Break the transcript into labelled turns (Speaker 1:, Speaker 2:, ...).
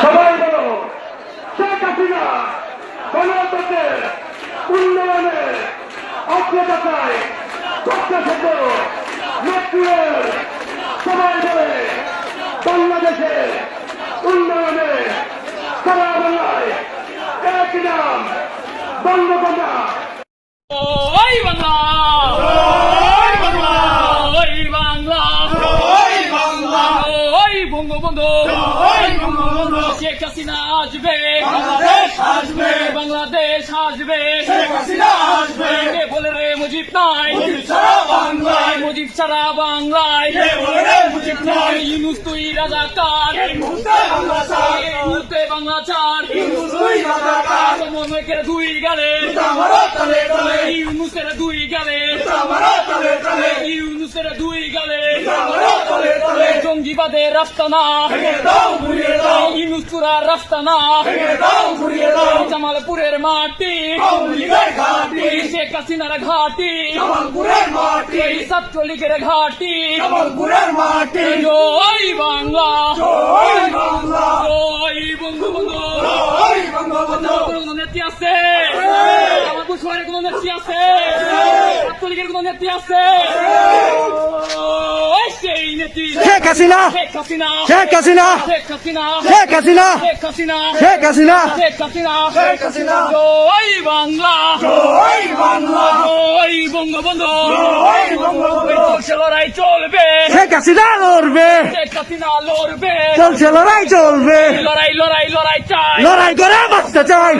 Speaker 1: সবাই বলো, শেখ হাসিনা গণতন্ত্রের উন্নয়নের অগ্রদাতায় প্রত্যাশিত নেত্রীর সবাই বলে বাংলাদেশের উন্নয়নে সারা বাংলায় এক নাম বঙ্গবন্ধা
Speaker 2: বঙ্গবন্ধু
Speaker 3: বঙ্গবন্ধু!
Speaker 2: শেখ হাসিনা আসবে
Speaker 3: বাংলাদেশ আসবে!
Speaker 2: বাংলাদেশ আসবে
Speaker 3: শেখ হাসিনা আসবে!
Speaker 2: কে বলে রে মুজিব নাই
Speaker 3: বাংলায়!
Speaker 2: মুজিব ছাড়া বাংলায়
Speaker 3: কে বলে রে মুজিব নাই?
Speaker 2: ইউনুস তুই রাজাকার
Speaker 3: মুহূর্তে বাংলা
Speaker 2: চার সমন্বয়কের দুই গালে! ইউনুসের দুই গালে! ইউনুসের দুই গালে! জঙ্গিবাদের
Speaker 3: রাস্তানা ইনুসুরার রাস্তানা
Speaker 2: জামালপুরের মাটি। শেখ হাসিনার ঘাটি। ছাত্রলীগের ঘাটি। জয় বাংলা।
Speaker 3: জয়
Speaker 2: বঙ্গবন্ধু। কোনো নেত্রী আছে? আমার কুশোয়ারের কোনো নেত্রী আছে? ছাত্রলীগের কোনো নেত্রী আছে?
Speaker 4: শেখ হাসিনা
Speaker 2: শেখ হাসিনা
Speaker 4: শেখ হাসিনা
Speaker 2: শেখ হাসিনা
Speaker 4: শেখ হাসিনা
Speaker 2: জয় বাংলা
Speaker 3: জয় বাংলা।
Speaker 2: জয় বঙ্গবন্ধু
Speaker 3: জয় বঙ্গবন্ধু।
Speaker 2: লড়াই চলবে।
Speaker 4: শেখ হাসিনা লড়বে।
Speaker 2: শেখ হাসিনা লড়বে।
Speaker 4: চলছে লড়াই চলবে।
Speaker 2: লড়াই লড়াই লড়াই চাই।
Speaker 4: লড়াই করে বাঁচতে চাই।